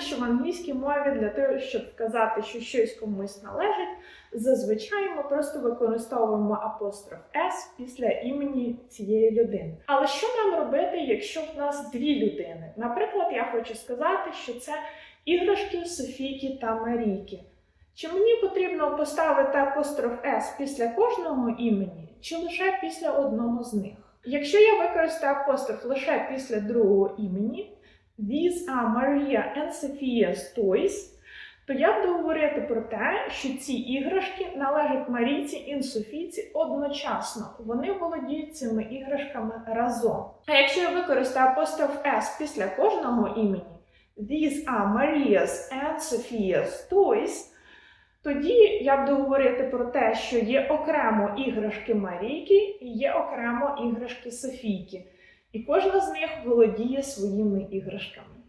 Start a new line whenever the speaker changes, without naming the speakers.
що в англійській мові для того, щоб вказати, що щось комусь належить, зазвичай ми просто використовуємо апостроф S після імені цієї людини. Але що нам робити, якщо в нас дві людини? Наприклад, я хочу сказати, що це іграшки Софійки та Марійки. Чи мені потрібно поставити апостроф S після кожного імені, чи лише після одного з них? Якщо я використаю апостроф лише після другого імені, These are Maria and Sophia's toys, то я буду говорити про те, що ці іграшки належать Марійці і Софійці одночасно. Вони володіють цими іграшками разом. А якщо я використаю апостроф S після кожного імені, These are Maria's and Sophia's toys, тоді я буду говорити про те, що є окремо іграшки Марійки і є окремо іграшки Софійки. І кожна з них володіє своїми іграшками.